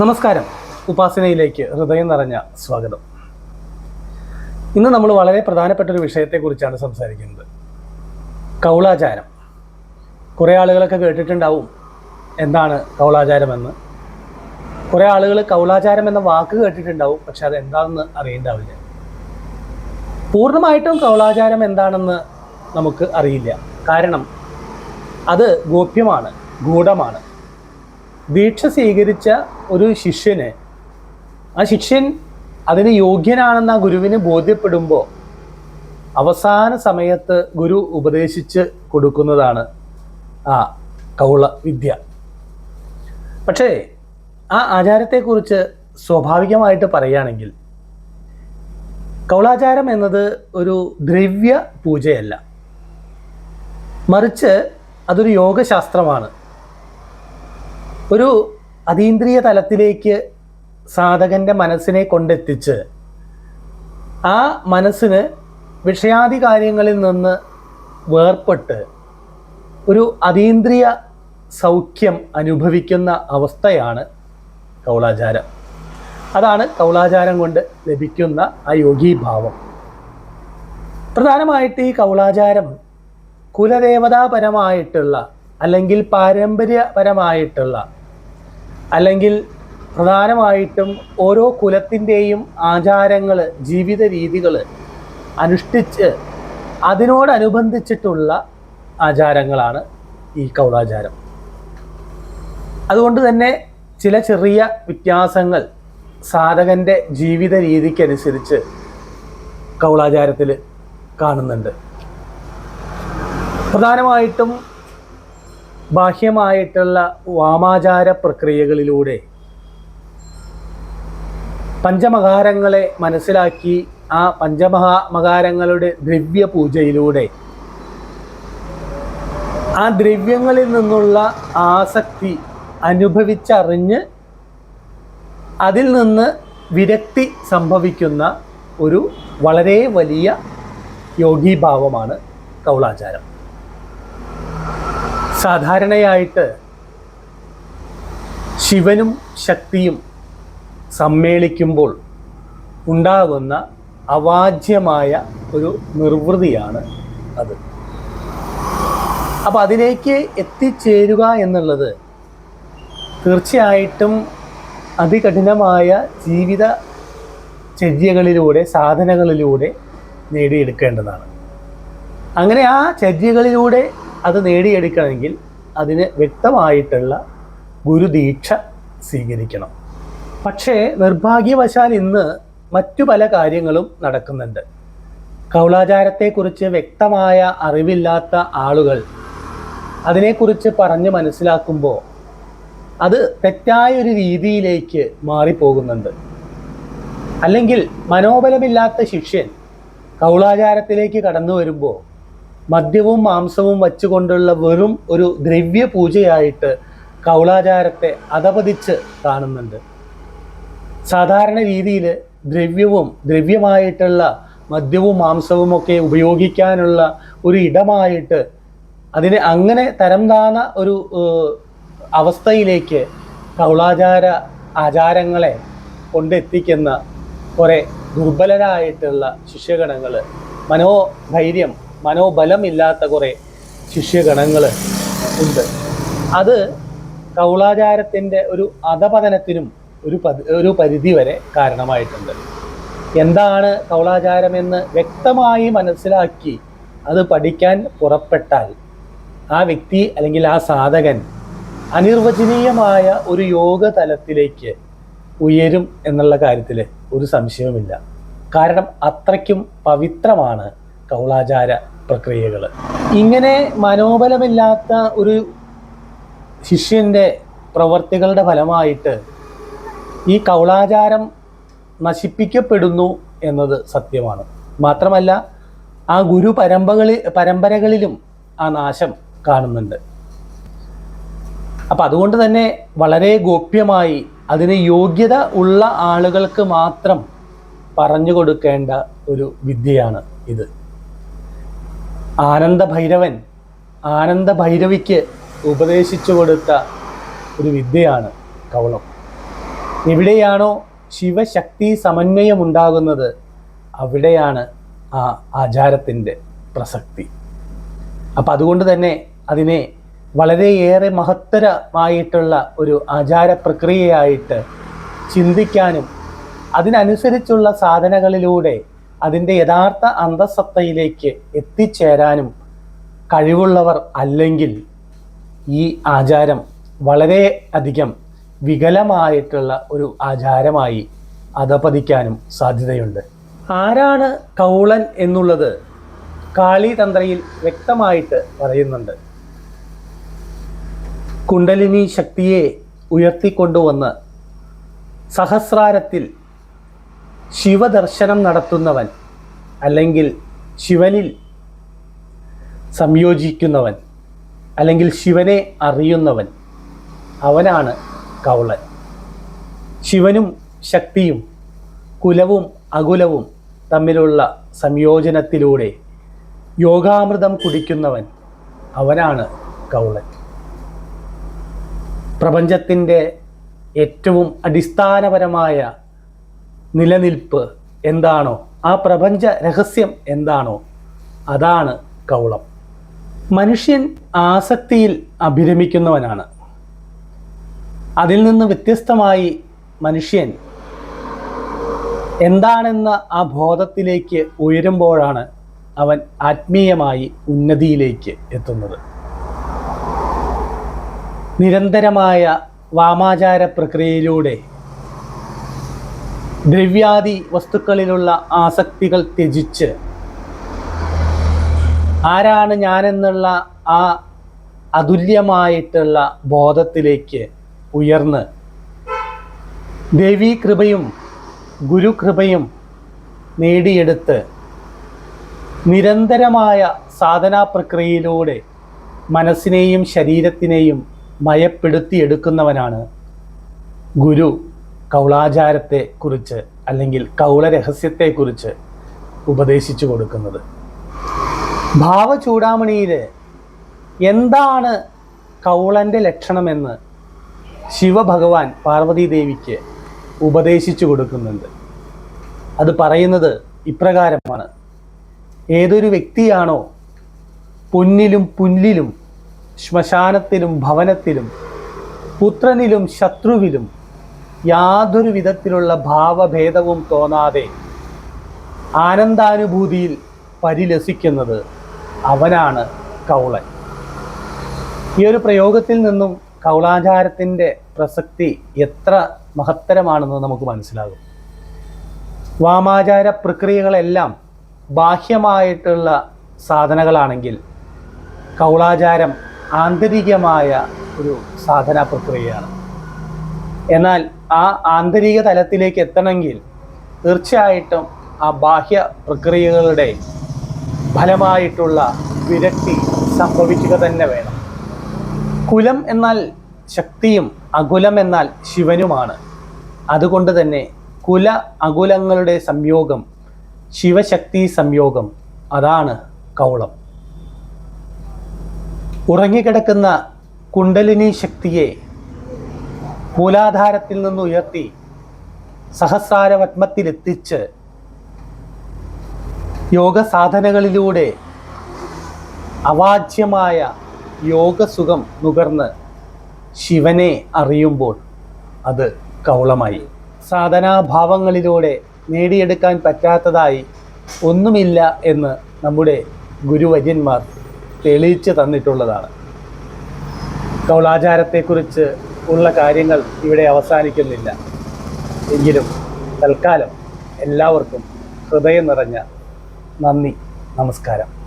നമസ്കാരം. ഉപാസനയിലേക്ക് ഹൃദയം നിറഞ്ഞ സ്വാഗതം. ഇന്ന് നമ്മൾ വളരെ പ്രധാനപ്പെട്ട ഒരു വിഷയത്തെക്കുറിച്ചാണ് സംസാരിക്കുന്നത്. കൗളാചാരം. കുറേ ആളുകളൊക്കെ കേട്ടിട്ടുണ്ടാവും എന്താണ് കൗളാചാരമെന്ന്. കുറേ ആളുകൾ കൗളാചാരം എന്ന വാക്ക് കേട്ടിട്ടുണ്ടാവും പക്ഷെ അത് എന്താണെന്ന് അറിയണ്ടാവില്ല. പൂർണമായിട്ടും കൗളാചാരം എന്താണെന്ന് നമുക്ക് അറിയില്ല. കാരണം അത് ഗോപ്യമാണ് ഗൂഢമാണ്. ദീക്ഷ സ്വീകരിച്ച ഒരു ശിഷ്യന്. ആ ശിഷ്യൻ അതിന് യോഗ്യനാണെന്ന് ആ ഗുരുവിന് ബോധ്യപ്പെടുമ്പോൾ അവസാന സമയത്ത് ഗുരു ഉപദേശിച്ച് കൊടുക്കുന്നതാണ് ആ കൗള വിദ്യ. പക്ഷേ ആ ആചാരത്തെക്കുറിച്ച് സ്വാഭാവികമായിട്ട് പറയുകയാണെങ്കിൽ കൗളാചാരം എന്നത് ഒരു ദ്രവ്യ പൂജയല്ല. മറിച്ച് അതൊരു യോഗശാസ്ത്രമാണ്. ഒരു അതീന്ദ്രിയ തലത്തിലേക്ക് സാധകന്റെ മനസ്സിനെ കൊണ്ടെത്തിച്ച് ആ മനസ്സിന് വിഷയാദി കാര്യങ്ങളിൽ നിന്ന് വേർപെട്ട് ഒരു അതീന്ദ്രിയ സൗഖ്യം അനുഭവിക്കുന്ന അവസ്ഥയാണ് കൗളാചാരം. അതാണ് കൗളാചാരം കൊണ്ട് ലഭിക്കുന്ന ആ യോഗീഭാവം പ്രധാനമായിട്ട് ഈ കൗളാചാരം കുലദേവതാപരമായിട്ടുള്ള അല്ലെങ്കിൽ പാരമ്പര്യപരമായിട്ടുള്ള അല്ലെങ്കിൽ പ്രധാനമായിട്ടും ഓരോ കുലത്തിന്റെയും ആചാരങ്ങൾ ജീവിത രീതികൾ അനുഷ്ഠിച്ച് അതിനോടനുബന്ധിച്ചിട്ടുള്ള ആചാരങ്ങളാണ് ഈ കൗളാചാരം. അതുകൊണ്ട് തന്നെ ചില ചെറിയ വ്യത്യാസങ്ങൾ സാധകന്റെ ജീവിത രീതിക്കനുസരിച്ച് കൗളാചാരത്തിൽ കാണുന്നുണ്ട്. പ്രധാനമായിട്ടും ബാഹ്യമായിട്ടുള്ള വാമാചാര പ്രക്രിയകളിലൂടെ പഞ്ചമകാരങ്ങളെ മനസ്സിലാക്കി ആ പഞ്ചമഹാമകാരങ്ങളുടെ ദ്രവ്യ പൂജയിലൂടെ ആ ദ്രവ്യങ്ങളിൽ നിന്നുള്ള ആസക്തി അനുഭവിച്ചറിഞ്ഞ് അതിൽ നിന്ന് വിരക്തി സംഭവിക്കുന്ന ഒരു വളരെ വലിയ യോഗീഭാവമാണ് കൗളാചാരം. സാധാരണയായിട്ട് ശിവനും ശക്തിയും സമ്മേളിക്കുമ്പോൾ ഉണ്ടാകുന്ന അവാജ്യമായ ഒരു നിർവൃതിയാണ് അത്. അപ്പം അതിലേക്ക് എത്തിച്ചേരുക എന്നുള്ളത് തീർച്ചയായിട്ടും അതികഠിനമായ ജീവിത ചര്യകളിലൂടെ സാധനകളിലൂടെ നേടിയെടുക്കേണ്ടതാണ്. അങ്ങനെ ആ ചര്യകളിലൂടെ അത് നേടിയെടുക്കണമെങ്കിൽ അതിന് വ്യക്തമായിട്ടുള്ള ഗുരുദീക്ഷ സ്വീകരിക്കണം. പക്ഷേ നിർഭാഗ്യവശാൽ ഇന്ന് മറ്റു പല കാര്യങ്ങളും നടക്കുന്നുണ്ട്. കൗളാചാരത്തെക്കുറിച്ച് വ്യക്തമായ അറിവില്ലാത്ത ആളുകൾ അതിനെക്കുറിച്ച് പറഞ്ഞ് മനസ്സിലാക്കുമ്പോൾ അത് തെറ്റായ ഒരു രീതിയിലേക്ക് മാറിപ്പോകുന്നുണ്ട്. അല്ലെങ്കിൽ മനോബലമില്ലാത്ത ശിഷ്യൻ കൗളാചാരത്തിലേക്ക് കടന്നു വരുമ്പോൾ മദ്യവും മാംസവും വച്ചുകൊണ്ടുള്ള വെറും ഒരു ദ്രവ്യ പൂജയായിട്ട് കൗളാചാരത്തെ അധപതിച്ച് കാണുന്നുണ്ട്. സാധാരണ രീതിയിൽ ദ്രവ്യവും ദ്രവ്യമായിട്ടുള്ള മദ്യവും മാംസവും ഒക്കെ ഉപയോഗിക്കാനുള്ള ഒരു ഇടമായിട്ട് അതിനെ അങ്ങനെ തരം താന്ന ഒരു അവസ്ഥയിലേക്ക് കൗളാചാര ആചാരങ്ങളെ കൊണ്ടെത്തിക്കുന്ന കുറേ ദുർബലരായിട്ടുള്ള ശിഷ്യഗണങ്ങൾ മനോധൈര്യം മനോബലമില്ലാത്ത കുറേ ശിഷ്യഗണങ്ങൾ ഉണ്ട്. അത് കൗളാചാരത്തിന്റെ ഒരു അധപതനത്തിനും ഒരു ഒരു പരിധി വരെ കാരണമായിട്ടുണ്ട്. എന്താണ് കൗളാചാരമെന്ന് വ്യക്തമായി മനസ്സിലാക്കി അത് പഠിക്കാൻ പുറപ്പെട്ടാൽ ആ വ്യക്തി അല്ലെങ്കിൽ ആ സാധകൻ അനിർവചനീയമായ ഒരു യോഗ തലത്തിലേക്ക് ഉയരും എന്നുള്ള കാര്യത്തിൽ ഒരു സംശയവുമില്ല. കാരണം അത്രയ്ക്കും പവിത്രമാണ് കൗളാചാര പ്രക്രിയകൾ ഇങ്ങനെ മനോബലമില്ലാത്ത ഒരു ശിഷ്യന്റെ പ്രവർത്തികളുടെ ഫലമായിട്ട് ഈ കൗളാചാരം നശിപ്പിക്കപ്പെടുന്നു എന്നത് സത്യമാണ്. മാത്രമല്ല ആ ഗുരു പരമ്പകളിൽ പരമ്പരകളിലും ആ നാശം കാണുന്നുണ്ട്. അപ്പം അതുകൊണ്ട് തന്നെ വളരെ ഗോപ്യമായി അതിന് യോഗ്യത ഉള്ള ആളുകൾക്ക് മാത്രം പറഞ്ഞു കൊടുക്കേണ്ട ഒരു വിദ്യയാണ് ഇത്. ആനന്ദ ആനന്ദഭൈരവിക്ക് ആനന്ദ ഭൈരവിക്ക് ഉപദേശിച്ചു കൊടുത്ത ഒരു വിദ്യയാണ് കവളം. എവിടെയാണോ ശിവശക്തി സമന്വയം ഉണ്ടാകുന്നത് അവിടെയാണ് ആ ആചാരത്തിന്റെ പ്രസക്തി. അപ്പം അതുകൊണ്ട് തന്നെ അതിനെ വളരെയേറെ മഹത്തരമായിട്ടുള്ള ഒരു ആചാര പ്രക്രിയയായിട്ട് ചിന്തിക്കാനും അതിനനുസരിച്ചുള്ള സാധനകളിലൂടെ അതിന്റെ യഥാർത്ഥ അന്തസത്തയിലേക്ക് എത്തിച്ചേരാനും കഴിവുള്ളവർ അല്ലെങ്കിൽ ഈ ആചാരം വളരെ അധികം വികലമായിട്ടുള്ള ഒരു ആചാരമായി അധപതിക്കാനും സാധ്യതയുണ്ട്. ആരാണ് കൗളൻ എന്നുള്ളത് കാളിതന്ത്രയിൽ വ്യക്തമായിട്ട് പറയുന്നുണ്ട്. കുണ്ടലിനി ശക്തിയെ ഉയർത്തിക്കൊണ്ടുവന്ന് സഹസ്രാരത്തിൽ ശിവദർശനം നടത്തുന്നവൻ അല്ലെങ്കിൽ ശിവനിൽ സംയോജിക്കുന്നവൻ അല്ലെങ്കിൽ ശിവനെ അറിയുന്നവൻ അവനാണ് കൗളൻ. ശിവനും ശക്തിയും കുലവും അകുലവും തമ്മിലുള്ള സംയോജനത്തിലൂടെ യോഗാമൃതം കുടിക്കുന്നവൻ അവനാണ് കൗളൻ. പ്രപഞ്ചത്തിന്റെ ഏറ്റവും അടിസ്ഥാനപരമായ നിലനിൽപ്പ് എന്താണോ ആ പ്രപഞ്ച രഹസ്യം എന്താണോ അതാണ് കൗളം. മനുഷ്യൻ ആസക്തിയിൽ അഭിരമിക്കുന്നവനാണ്. അതിൽ നിന്ന് വ്യത്യസ്തമായി മനുഷ്യൻ എന്താണെന്ന ആ ബോധത്തിലേക്ക് ഉയരുമ്പോഴാണ് അവൻ ആത്മീയമായി ഉന്നതിയിലേക്ക് എത്തുന്നത്. നിരന്തരമായ വാമാചാര പ്രക്രിയയിലൂടെ ദ്രവ്യാദി വസ്തുക്കളിലുള്ള ആസക്തികൾ ത്യജിച്ച് ആരാണ് ഞാനെന്നുള്ള ആ അതുല്യമായിട്ടുള്ള ബോധത്തിലേക്ക് ഉയർന്ന് ദേവീകൃപയും ഗുരുകൃപയും നേടിയെടുത്ത് നിരന്തരമായ സാധനാ പ്രക്രിയയിലൂടെ മനസ്സിനെയും ശരീരത്തിനെയും മയപ്പെടുത്തിയെടുക്കുന്നവനാണ് ഗുരു. കൗളാചാരത്തെക്കുറിച്ച് അല്ലെങ്കിൽ കൗള രഹസ്യത്തെക്കുറിച്ച് ഉപദേശിച്ചു കൊടുക്കുന്നത്. ഭാവചൂടാമണിയിൽ എന്താണ് കൗളന്റെ ലക്ഷണമെന്ന് ശിവഭഗവാൻ പാർവതീദേവിക്ക് ഉപദേശിച്ചു കൊടുക്കുന്നുണ്ട്. അത് പറയുന്നത് ഇപ്രകാരമാണ്. ഏതൊരു വ്യക്തിയാണോ പൊന്നിലും പുല്ലിലും ശ്മശാനത്തിലും ഭവനത്തിലും പുത്രനിലും ശത്രുവിലും യാതൊരു വിധത്തിലുള്ള ഭാവഭേദവും തോന്നാതെ ആനന്ദാനുഭൂതിയിൽ പരിലസിക്കുന്നത് അവനാണ് കൗളൻ. ഈ ഒരു പ്രയോഗത്തിൽ നിന്നും കൗളാചാരത്തിന്റെ പ്രസക്തി എത്ര മഹത്തരമാണെന്ന് നമുക്ക് മനസ്സിലാകും. വാമാചാര പ്രക്രിയകളെല്ലാം ബാഹ്യമായിട്ടുള്ള സാധനകളാണെങ്കിൽ കൗളാചാരം ആന്തരികമായ ഒരു സാധനാ പ്രക്രിയയാണ്. എന്നാൽ ആ ആന്തരിക തലത്തിലേക്ക് എത്തണമെങ്കിൽ തീർച്ചയായിട്ടും ആ ബാഹ്യ പ്രക്രിയകളുടെ ഫലമായിട്ടുള്ള വിരക്തി സംഭവിക്കുക തന്നെ വേണം. കുലം എന്നാൽ ശക്തിയും അകുലം എന്നാൽ ശിവനുമാണ്. അതുകൊണ്ട് തന്നെ കുല അകുലങ്ങളുടെ സംയോഗം ശിവശക്തി സംയോഗം അതാണ് കൗളം. ഉറങ്ങിക്കിടക്കുന്ന കുണ്ടലിനി ശക്തിയെ മൂലാധാരത്തിൽ നിന്ന് ഉയർത്തി സഹസ്രാരപത്മത്തിലെത്തിച്ച് യോഗ സാധനകളിലൂടെ അവാച്യമായ യോഗസുഖം നുകർന്ന് ശിവനെ അറിയുമ്പോൾ അത് കൗളമായി. സാധനാഭാവങ്ങളിലൂടെ നേടിയെടുക്കാൻ പറ്റാത്തതായി ഒന്നുമില്ല എന്ന് നമ്മുടെ ഗുരുവര്യന്മാർ തെളിയിച്ച് തന്നിട്ടുള്ളതാണ്. കൗളാചാരത്തെക്കുറിച്ച് ഉള്ള കാര്യങ്ങൾ ഇവിടെ അവസാനിക്കുന്നില്ല. എങ്കിലും തൽക്കാലം എല്ലാവർക്കും ഹൃദയം നിറഞ്ഞ നന്ദി നമസ്കാരം.